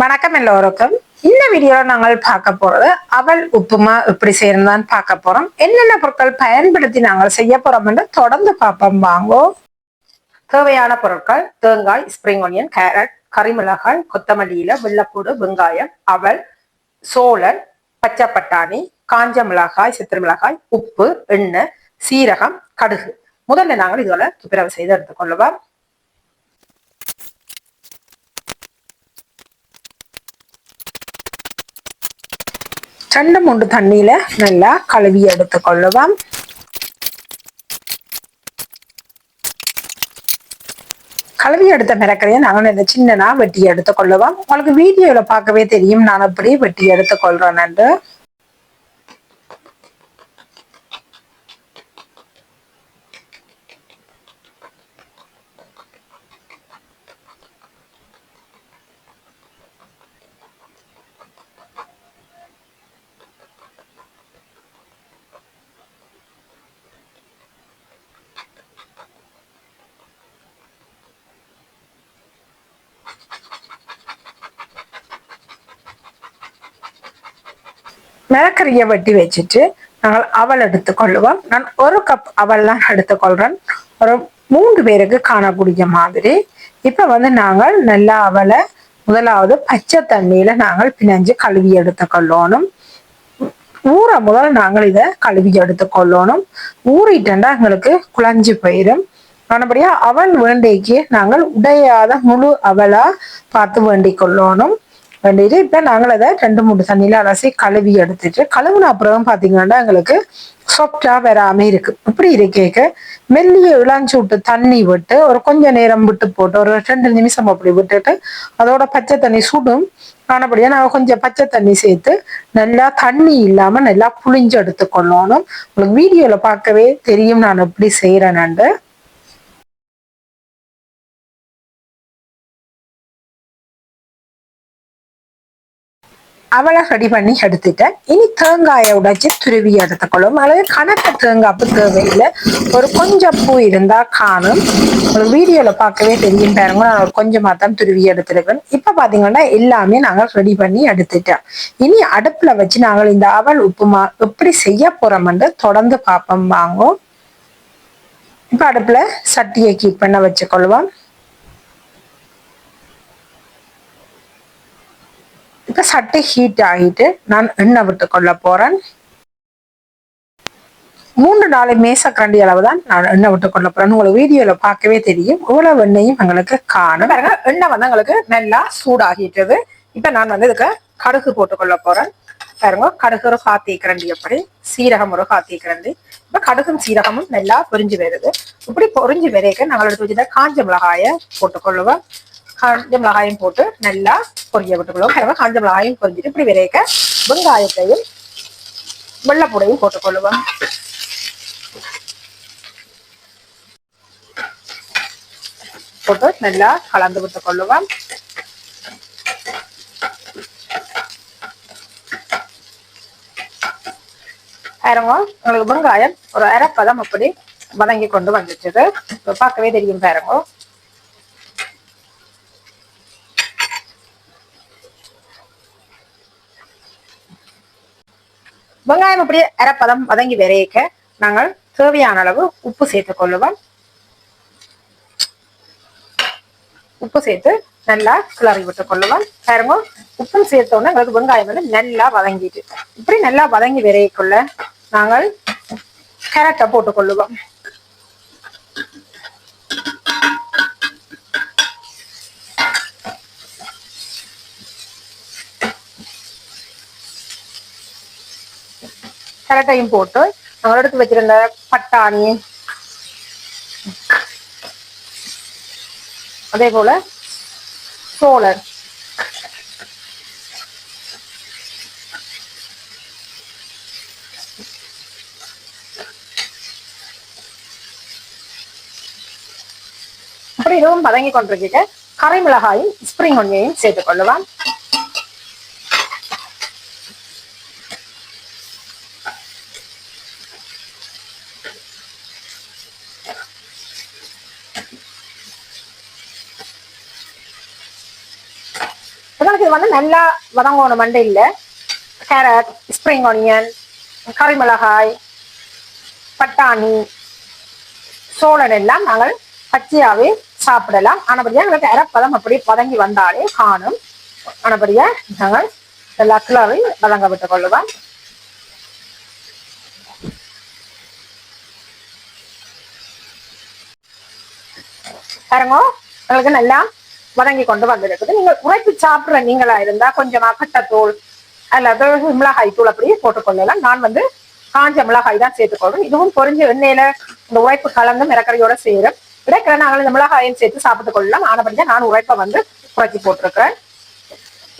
வணக்கம் எல்லோருக்கும். இந்த வீடியோல நாங்கள் பார்க்க போறது அவல் உப்புமா எப்படி செய்யணும் பார்க்க போறோம். என்னென்ன பொருட்கள் பயன்படுத்தி நாங்கள் செய்ய போறோம் என்று தொடர்ந்து பார்ப்போம். வாங்கோ. தேவையான பொருட்கள் தேங்காய் ஸ்ப்ரிங் ஒனியன் கேரட் கறிமிளகாய் கொத்தமல்லியில இலை வெள்ளப்பூடு வெங்காயம் அவல் சோளன் பச்சை பட்டாணி காஞ்ச மிளகாய் சித்திர மிளகாய் உப்பு எண்ணெய் சீரகம் கடுகு. முதல்ல நாங்கள் இதோட துப்புரவு செய்து எடுத்துக்கொள்ளுவோம் ரெண்டு மூன்று தண்ணியில நல்லா கழுவி எடுத்து கொள்ளுவோம். கழுவி எடுத்த மிரக்கரையை நாங்கள் இந்த சின்னனா வெட்டி எடுத்துக்கொள்ளுவோம் உங்களுக்கு வீடியோல பார்க்கவே தெரியும். நான் அப்படியே வெட்டி எடுத்து கொள்றேன் என்று மிளக்கறியை வெட்டி வச்சுட்டு நாங்கள் அவல் எடுத்துக்கொள்ளுவோம். நான் ஒரு கப் அவல் தான் எடுத்துக்கொள்றேன். ஒரு மூன்று பேருக்கு காணக்கூடிய மாதிரி. இப்ப வந்து நாங்கள் நல்லா அவலை முதலாவது பச்சை தண்ணியில நாங்கள் பிணைஞ்சு கழுவி எடுத்துக்கொள்ளணும். ஊற முதல் நாங்கள் இதை கழுவி எடுத்துக்கொள்ளணும். ஊறிட்டா எங்களுக்கு குழஞ்சு போயிடும் ஆனபடியா அவல் வேண்டிக்கு நாங்கள் உடையாத முழு அவலாக பார்த்து வேண்டிக் கொள்ளணும் வேண்டிட்டு இப்ப நாங்கள் அதை ரெண்டு மூணு தண்ணியில அலசி கழுவி எடுத்துட்டு கழுவுன அப்புறம் பாத்தீங்கன்னா எங்களுக்கு சாஃப்டா வராம இருக்கு. இப்படி இருக்கேக்க மெல்லிய இளஞ்சு விட்டு தண்ணி விட்டு ஒரு கொஞ்ச நேரம் விட்டு போட்டு ஒரு ரெண்டு நிமிஷம் அப்படி விட்டுட்டு அதோட பச்சை தண்ணி சுடும். ஆனபடியா நாங்கள் கொஞ்சம் பச்சை தண்ணி சேர்த்து நல்லா தண்ணி இல்லாம நல்லா புளிஞ்சு எடுத்துக்கொள்ளணும். உங்களுக்கு வீடியோல பார்க்கவே தெரியும் நான் எப்படி செய்யறேன்னு அவளை ரெடி பண்ணி எடுத்துட்டேன். இனி தேங்காயை உடைச்சு துருவி எடுத்துக்கொள்ளும். அல்லது கணக்கு தேங்காய்ப்பு தேவையில்லை. ஒரு கொஞ்சம் பூ இருந்தா காணும். ஒரு வீடியோல பார்க்கவே தெரியும் பாருங்க. நான் ஒரு கொஞ்சமா தான் துருவி எடுத்துருக்கேன். இப்ப பாத்தீங்கன்னா எல்லாமே நாங்கள் ரெடி பண்ணி எடுத்துட்டோம். இனி அடுப்புல வச்சு நாங்கள் இந்த அவல் உப்புமா எப்படி செய்ய போறோம்னு தொடர்ந்து பார்ப்போம். வாங்கும் இப்ப அடுப்புல சட்டியை கீப் பண்ண வச்சுக்கொள்வோம். இப்ப சட்டை ஹீட் ஆகிட்டு நான் எண்ணெய் விட்டு கொள்ள போறேன் மூன்று நாலு மேசக்கரண்டி அளவு தான் நான் எண்ணெய் விட்டு கொள்ள போறேன் உங்களுக்கு வீடியோல பார்க்கவே தெரியும் இவ்வளவு எண்ணெயும் எங்களுக்கு காணும் பாருங்க எண்ணெய் வந்து எங்களுக்கு நல்லா சூடாகிட்டது இப்ப நான் வந்து இதுக்கு கடுகு போட்டுக்கொள்ள போறேன் பாருங்க கடுகு ஒரு காத்தி கரண்டி எப்படி சீரகம் ஒரு காத்தி கரண்டி இப்ப கடுகும் சீரகமும் நல்லா பொரிஞ்சு வருது இப்படி பொரிஞ்சு வரைக்க நாங்கள் எடுத்து வச்சுருந்த காஞ்ச மிளகாய போட்டுக்கொள்ளுவோம் காஞ்ச மிளகாயும் போட்டு நல்லா பொரிய விட்டுக்கொள்ளுவோம் பாருங்க காஞ்ச மிளகாயும் பொரிஞ்சிட்டு இப்படி விரைக்க வெங்காயத்தையும் வெள்ளப்பூடையும் போட்டுக்கொள்ளுவோம். போட்டு நல்லா கலந்து விட்டு கொள்ளுவோம் பாருங்க உங்களுக்கு வெங்காயம் ஒரு அரைப்பதம் அப்படி வதங்கி கொண்டு வந்துச்சுது பார்க்கவே தெரியும் பாருங்க. வெங்காயம் அப்படியே அரைப்பதம் வதங்கி விரைக்க நாங்கள் தேவையான அளவு உப்பு சேர்த்து கொள்ளுவோம். உப்பு சேர்த்து நல்லா கிளறி விட்டுக் கொள்ளுவோம். பாருங்க உப்பும் சேர்த்தோன்னே எங்களுக்கு வெங்காயம் வந்து நல்லா வதங்கிட்டு இப்படி நல்லா வதங்கி விரையக்குள்ள நாங்கள் கேரட்டை போட்டுக் கொள்ளுவோம் கேரட்டையும் போட்டு நாங்கள் எடுத்து வச்சிருந்த பட்டாணி அதே போல சோளர் அப்படி இதுவும் பதங்கி கொண்டிருக்க கரை மிளகாயும் ஸ்ப்ரிங் ஒன்னியையும் சேர்த்துக் கொள்ளலாம் எங்களுக்கு இது வந்து நல்லா வதங்கணும் மண்டையில் கேரட் ஸ்ப்ரிங் ஆனியன் கறி மிளகாய் பட்டாணி சோளன் எல்லாம் நாங்கள் பச்சையாகவே சாப்பிடலாம். ஆனபடியாக எங்களுக்கு அரைப்பதம் அப்படி பதங்கி வந்தாலே காணும். ஆனபடியாக நாங்கள் எல்லா கிளறி வதங்க விட்டுக் கொள்ளுவோம். பாருங்க உங்களுக்கு நல்லா வதங்கி கொண்டு வந்திருக்குது. நீங்கள் உழைப்பு சாப்பிட்ற நீங்களா இருந்தா கொஞ்சமா கட்டத்தூள் அல்லது மிளகாய் தூள் அப்படியே போட்டுக்கொள்ளலாம் நான் வந்து காஞ்ச மிளகாய் தான் சேர்த்துக்கொள்றோம் இதுவும் பொறிஞ்ச எண்ணெயில இந்த உழைப்பு கலந்து மிரக்கரையோட சேரும். இடைக்கிற நாங்கள் இந்த மிளகாயும் சேர்த்து சாப்பிட்டு கொள்ளலாம். ஆனபடிதான் நான் உழைப்பை வந்து குறைச்சி போட்டிருக்கிறேன்.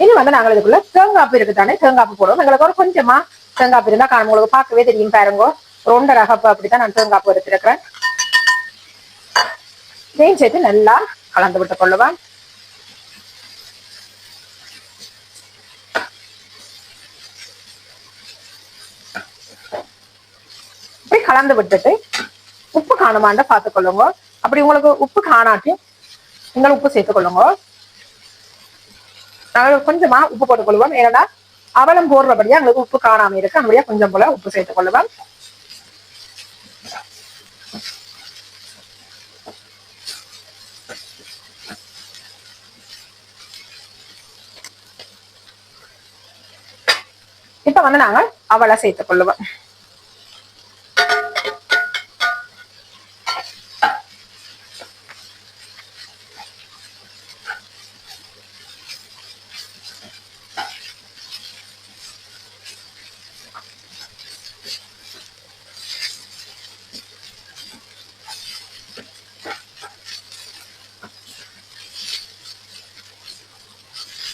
இனி வந்து நாங்கள் இதுக்குள்ள தேங்காப்பு இருக்கு தானே தேங்காப்பு போடுவோம். எங்களுக்கு ஒரு கொஞ்சமா தேங்காப்பு இருந்தா காணும். உங்களுக்கு பார்க்கவே தெரியும் பாருங்க. ஒரு ரகப்பு அப்படித்தான் நான் தேங்காப்பு எடுத்திருக்கிறேன். இதையும் சேர்த்து நல்லா கலந்து விட்டு கொள்ளுவேன் இப்படி கலந்து விட்டுட்டு உப்பு காணுமாண்ட பார்த்துக்கொள்ளுங்க. அப்படி உங்களுக்கு உப்பு காணாட்டி நீங்கள் உப்பு சேர்த்துக்கொள்ளுங்க. நாங்கள் கொஞ்சமா உப்பு போட்டுக்கொள்வோம். ஏன்னா அவலம் போடுறபடியா எங்களுக்கு உப்பு காணாம இருக்கு. அப்படியே கொஞ்சம் போல உப்பு சேர்த்துக்கொள்ளுவோம். இப்ப வந்து நாங்கள் அவளை சேர்த்துக்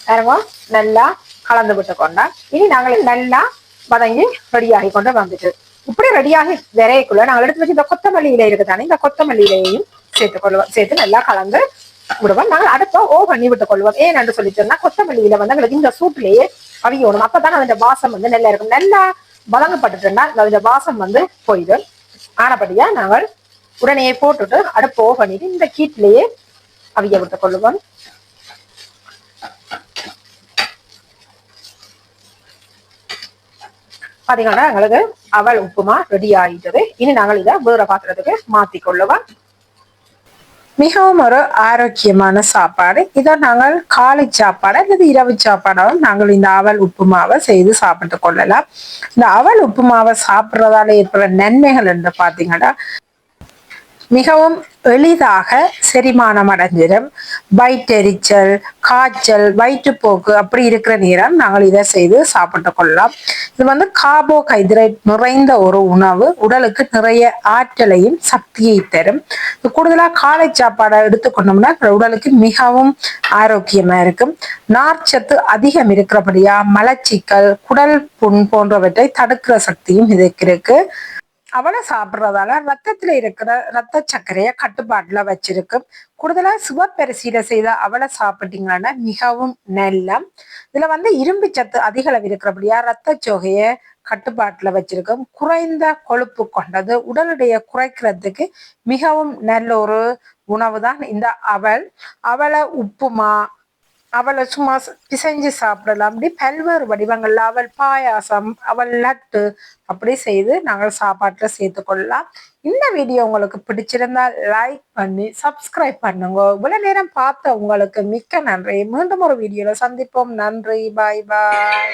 நம்ம நல்லா கலந்து விட்டு கொண்டா இனி நாங்கள் நல்லா வதங்கி ரெடியாகி கொண்டு வந்துட்டு இப்படி ரெடியாகி விரையக்குள்ள நாங்கள் எடுத்து வச்சு இந்த கொத்தமல்லி இலை இருக்குதானே இந்த கொத்தமல்லி இலையையும் சேர்த்து கொள்வோம் சேர்த்து நல்லா கலந்து விடுவோம் நாங்கள் அடுப்ப ஓ பண்ணி விட்டு கொள்வோம் ஏன் என்று சொல்லி சொன்னா கொத்தமல்லி இலை வந்து எங்களுக்கு இந்த சூட்லயே அவியணும் அப்பதான் அந்த வாசம் வந்து நல்லா இருக்கும் நல்லா வதங்கப்பட்டுட்டுன்னா இந்த வாசம் வந்து போயிடும் ஆனபடியா நாங்கள் உடனே போட்டுட்டு அடுப்பு ஓ பண்ணிட்டு இந்த கீட்லயே அவிய விட்டு கொள்வோம் பாத்தீங்கன்னா எங்களுக்கு அவல் உப்புமா ரெடி ஆகிட்டது இனி நாங்கள் இதை வேற பாத்திரத்துக்கு மாத்தி கொள்ளுவோம் மிகவும் ஒரு ஆரோக்கியமான சாப்பாடு. இதை நாங்கள் காலை சாப்பாடு அல்லது இரவு சாப்பாடாகவும் நாங்கள் இந்த அவல் உப்புமாவை செய்து சாப்பிட்டு கொள்ளலாம். இந்த அவல் உப்புமாவை சாப்பிட்றதால ஏற்படுற நன்மைகள் என்று பார்த்தீங்கன்னா மிகவும் எளிதாக செரிமானம் அடைஞ்சிடும். வயிற்றெரிச்சல் காய்ச்சல் வயிற்றுப்போக்கு அப்படி இருக்கிற நேரம் நாங்கள் இதை செய்து சாப்பிட்டு கொள்ளலாம். இது வந்து கார்போஹைட்ரேட் நிறைந்த ஒரு உணவு. உடலுக்கு நிறைய ஆற்றலையும் சக்தியை தரும். கூடுதலாக காலை சாப்பாடை எடுத்துக்கொண்டோம்னா உடலுக்கு மிகவும் ஆரோக்கியமா இருக்கும். நார்ச்சத்து அதிகம் இருக்கிறபடியா மலச்சிக்கல் குடல் புண் போன்றவற்றை தடுக்கிற சக்தியும் இதுக்கு இருக்கு. அவளை சாப்பிட்றதால ரத்தத்தில் இருக்கிற ரத்த சர்க்கரையை கட்டுப்பாட்டில் வச்சிருக்கும் கூடுதலாக சிவப்பரிசியில் செய்த அவளை சாப்பிட்டீங்கன்னா மிகவும் நல்லம் இதில் வந்து இரும்பு சத்து அதிக அளவு இருக்கிறபடியா ரத்த சோகையை கட்டுப்பாட்டில் வச்சிருக்கும் குறைந்த கொழுப்பு கொண்டது உடலுடைய குறைக்கிறதுக்கு மிகவும் நல்ல ஒரு உணவு தான் இந்த அவல். அவளை உப்புமா அவளை சும்மா பிசைஞ்சு சாப்பிடலாம். அப்படி பல்வேறு வடிவங்கள்ல அவள் பாயாசம் அவள் லட்டு அப்படி செய்து நாங்கள் சாப்பாட்டில் சேர்த்து கொள்ளலாம் இந்த வீடியோ உங்களுக்கு பிடிச்சிருந்தா லைக் பண்ணி சப்ஸ்கிரைப் பண்ணுங்க. இவ்வளவு நேரம் பார்த்த உங்களுக்கு மிக்க நன்றி. மீண்டும் ஒரு வீடியோல சந்திப்போம். நன்றி. பாய் பாய்